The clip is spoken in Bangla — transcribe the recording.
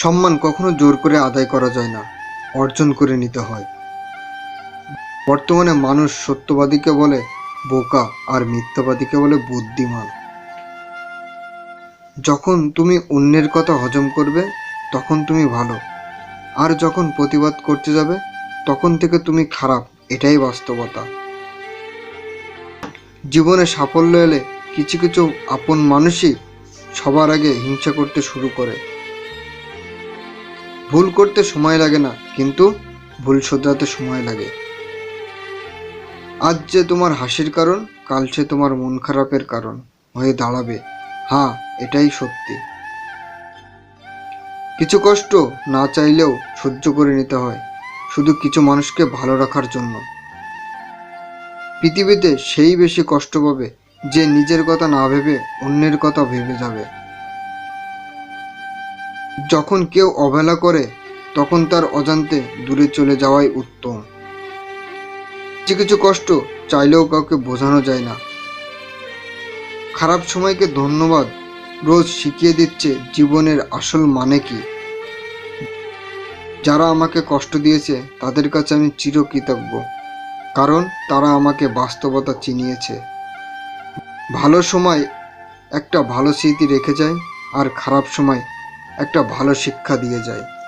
সম্মান কখনো জোর করে আদায় করা যায় না, অর্জন করে নিতে হয়। বর্তমানে মানুষ সত্যবাদীকে বলে বোকা আর মিথ্যাবাদীকে বলে বুদ্ধিমান। যখন তুমি অন্যের কথা হজম করবে, তখন তুমি ভালো। আর যখন প্রতিবাদ করতে যাবে, তখন থেকে তুমি খারাপ, এটাই বাস্তবতা। জীবনে সাফল্য এলে কিছু কিছু আপন মানুষই সবার আগে হিংসা করতে শুরু করে। ভুল করতে সময় লাগে না, কিন্তু ভুল শোধরাতে সময় লাগে। আজ যে তোমার হাসির কারণ, কাল সে তোমার মন খারাপের কারণ, হয়ে দাঁড়াবে। হ্যাঁ এটাই সত্যি। কিছু কষ্ট না চাইলেও সহ্য করে নিতে হয়, শুধু কিছু মানুষকে ভালো রাখার জন্য। পৃথিবীতে সেই বেশি কষ্ট পাবে যে নিজের কথা না ভেবে অন্যের কথা ভেবে যাবে। যখন কেউ অবহেলা করে, তখন তার অজান্তে দূরে চলে যাওয়াই উত্তম। কিছু কিছু কষ্ট চাইলেও কাউকে বোঝানো যায় না। খারাপ সময়কে ধন্যবাদ রোজ শিখিয়ে দিচ্ছে জীবনের আসল মানে কি। যারা আমাকে কষ্ট দিয়েছে, তাদের কাছে আমি চিরকৃতজ্ঞ, কারণ তারা আমাকে বাস্তবতা চিনিয়েছে। ভালো সময় একটা ভালো স্মৃতি রেখে যায়, আর খারাপ সময় একটা ভালো শিক্ষা দিয়ে যায়।